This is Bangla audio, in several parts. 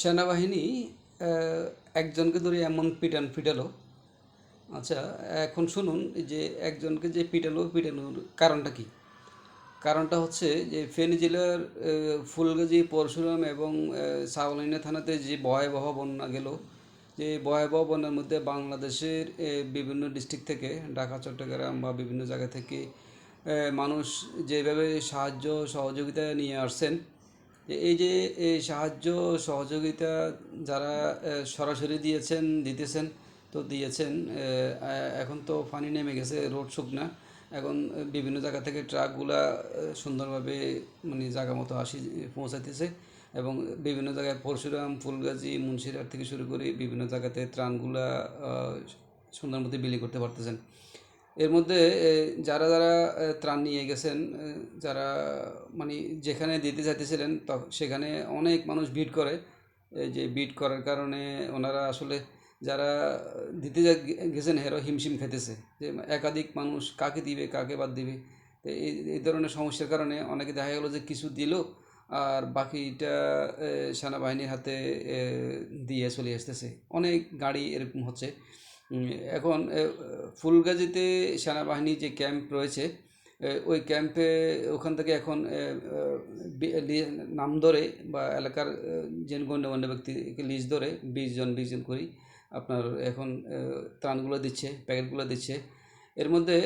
সেনাবাহিনী একজনকে ধরে এমন পিটান পিটালো। আচ্ছা এখন শুনুন যে একজনকে যে পিটালো, পিটানোর কারণটা কি? কারণটা হচ্ছে যে ফেনী জেলার ফুলগাজী, পরশুরাম এবং সাউলিনা থানাতে যে ভয়াবহ বন্যা গেল, যে ভয়াবহ বন্যার মধ্যে বাংলাদেশের বিভিন্ন ডিস্ট্রিক্ট থেকে, ঢাকা, চট্টগ্রাম বা বিভিন্ন জায়গা থেকে মানুষ যেভাবে সাহায্য, সহযোগিতা নিয়ে আসছেন এই যে এই সাহায্য, সহযোগিতা যারা সরাসরি দিয়েছেন, দিতেছেন, তো দিয়েছেন এখন তো পানি নেমে গেছে, রোড শুকনা এখন বিভিন্ন জায়গা থেকে ট্রাকগুলা সুন্দরভাবে মানে জায়গা মতো আসি পৌঁছাতেছে এবং বিভিন্ন জায়গায় পরশুরাম, ফুলগাজী, মুন্সিরহাট থেকে শুরু করে বিভিন্ন জায়গাতে ত্রাণগুলা সুন্দর মতো বিলি করতে পারতেছেন। এর মধ্যে যারা যারা ত্রাণ নিয়ে গেছেন যারা মানে যেখানে দিতে চাইতেছিলেন সেখানে অনেক মানুষ ভিড় করে। যে ভিড় করার কারণে ওনারা আসলে যারা দিতে গেছেন, হেরো হিমশিম খেতেছে। যে একাধিক মানুষ কাকে দিবে, কাকে বাদ দিবে? এই এই ধরনের সমস্যার কারণে অনেকে দেখা গেলো যে কিছু দিল, আর বাকিটা সেনাবাহিনীর হাতে দিয়ে চলে আসতেছে। অনেক গাড়ি এরকম হচ্ছে। এখন ফুলগাজীতে সেনাবাহিনী যে ক্যাম্প রয়েছে ওই ক্যাম্পে ওখান থেকে এখন নাম ধরে বা এলাকার এ, যে গণ্যমান্য ব্যক্তিকে লিস্ট ধরে বিশ জন বিশ জন করেই আপনার এখন ত্রাণগুলো দিচ্ছে প্যাকেটগুলো দিচ্ছে। এর মধ্যে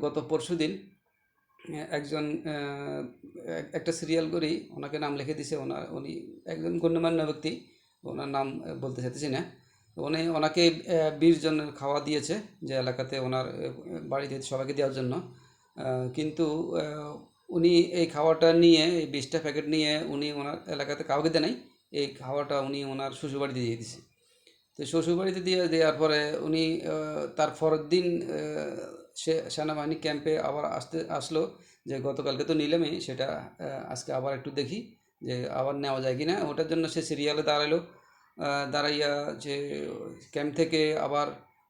গত পরশু দিন একজন এক- একটা সিরিয়াল করেই ওনাকে নাম লিখে দিছে। ওনার উনি একজন গণ্যমান্য ব্যক্তি ওনার নাম বলতে চাইতেছি না। উনি ওনাকে বিশ জনের খাওয়া দিয়েছে যে এলাকাতে ওনার বাড়িতে সবাইকে দেওয়ার জন্য। কিন্তু উনি এই খাওয়াটা নিয়ে, এই বিশটা প্যাকেট নিয়ে উনি ওনার এলাকাতে কাউকে দেয় নাই। এই খাওয়াটা উনি ওনার শ্বশুরবাড়িতে দিয়ে দিয়েছে। তো শ্বশুরবাড়িতে দিয়ে দেওয়ার পরে উনি তার পরের দিন সে সেনাবাহিনী ক্যাম্পে আবার আসতে, আসলো যে গতকালকে তো নিলামই, সেটা আজকে আবার একটু দেখি যে আবার নেওয়া যায় কি না ওটার জন্য সে সিরিয়ালে দাঁড়াল। দাঁড়াইয়া যে ক্যাম্প থেকে আবার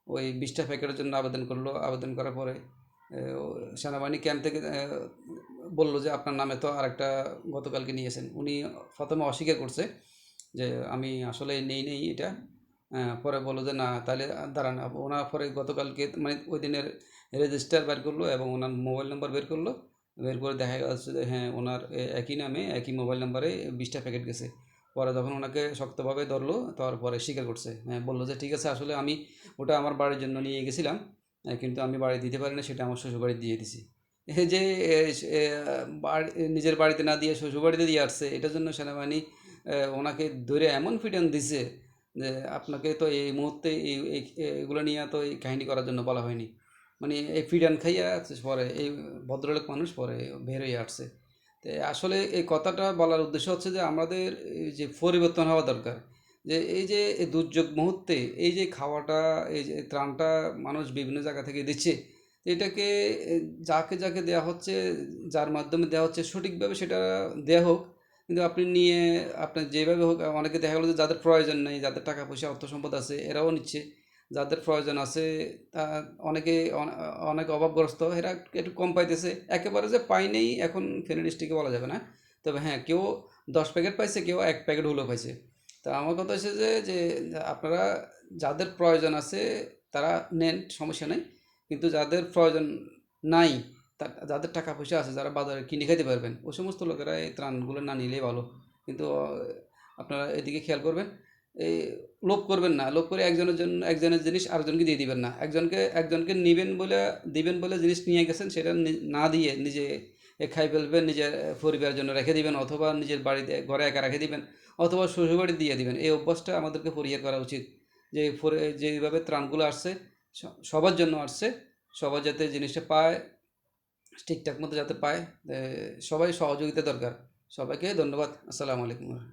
ওই বিশটা প্যাকেটের জন্য আবেদন করল। আবেদন করার পরে সেনাবাহিনী ক্যাম্প থেকে বলল যে আপনার নামে তো আরেকটা গতকালকে নিয়েছেন। উনি প্রথমে অস্বীকার করছে যে আমি আসলে নেই নেই এটা। পরে বলল যে না, তাহলে দাঁড়ান। ওনার পরে গতকালকে মানে ওই দিনের রেজিস্টার বের করল এবং ওনার মোবাইল নাম্বার বের করল। বের করে দেখা যাচ্ছে যে হ্যাঁ ওনার একই নামে, একই মোবাইল নাম্বারে বিশটা প্যাকেট গেছে। পরে যখন ওনাকে শক্তভাবে ধরলো, তারপরে স্বীকার করছে। হ্যাঁ বলল যে, ঠিক আছে, আসলে আমি ওটা আমার বাড়ির জন্য নিয়ে গেছিলাম কিন্তু আমি বাড়ি দিতে পারি না সেটা আমার শ্বশুরবাড়ি দিয়ে দিছি। যে নিজের বাড়িতে না দিয়ে শ্বশুরবাড়িতে দিয়ে আসছে, এটার জন্য সেনাবাহিনী ওনাকে ধরে এমন ফিটান দিছে যে, আপনাকে তো এই মুহূর্তে এই- এগুলো নিয়ে তো এই কাহিনী করার জন্য বলা হয়নি। মানে এই ফিডান খাইয়া পরে এই ভদ্রলোক মানুষ পরে বের হয়ে আসছে। তো আসলে এই কথাটা বলার উদ্দেশ্য হচ্ছে যে আমাদের যে পরিবর্তন হওয়া দরকার। যে এই যে দুর্যোগ মুহূর্তে এই যে খাওয়াটা, এই যে ত্রাণটা মানুষ বিভিন্ন জায়গা থেকে দিচ্ছে, এটাকে যাকে যাকে দেওয়া হচ্ছে, যার মাধ্যমে দেওয়া হচ্ছে সঠিকভাবে সেটা দেওয়া হোক। কিন্তু আপনি নিয়ে, আপনার যেভাবে হোক, অনেকে দেখা গেলো যে যাদের প্রয়োজন নেই, যাদের টাকা পয়সা অর্থ সম্পদ আছে, এরাও নিচ্ছে। যাদের প্রয়োজন আছে, তা অনেকে অনে- অনেক অভাবগ্রস্ত, এরা একটু কম পাইতেছে। একেবারে যে পাই নেই এখন ফেনী ডিস্ট্রিক্টে বলা যাবে না। তবে হ্যাঁ কেউ দশ প্যাকেট পাইছে, কেউ এক প্যাকেট হলেও পাইছে। তা আমার কথা হচ্ছে যে যে আপনারা যাদের প্রয়োজন আছে, তারা নেন, সমস্যা নেই। কিন্তু যাদের প্রয়োজন নাই যাদের টাকা পয়সা আছে, যারা বাজারে কিনে খেতে পারবেন, ওই সমস্ত লোকেরা এই ত্রাণগুলো না নিলেই ভালো। কিন্তু, আপনারা এদিকে খেয়াল করবেন। এই লোভ করবেন না, লোভ করে একজনের জন্য, একজনের জিনিস আরেকজনকে দিয়ে দিবেন না। একজনকে একজনকে নেবেন বলে, দিবেন বলে জিনিস নিয়ে গেছেন, সেটা নি- দিয়ে নিজে খাই ফেলবেন, নিজের পরিবারের জন্য রেখে দিবেন, অথবা নিজের বাড়িতে, ঘরে একা রেখে দিবেন, অথবা শ্বশুরবাড়ি দিয়ে দিবেন। এই অভ্যাসটা আমাদেরকে পরিহার করা উচিত। যে যেভাবে ত্রাণগুলো আসছে সবার জন্য আসছে সবাই যাতে জিনিসটা পায়, ঠিকঠাক মতো যাতে পায় সবাই সহযোগিতা দরকার। সবাইকে ধন্যবাদ। আসসালামু আলাইকুম।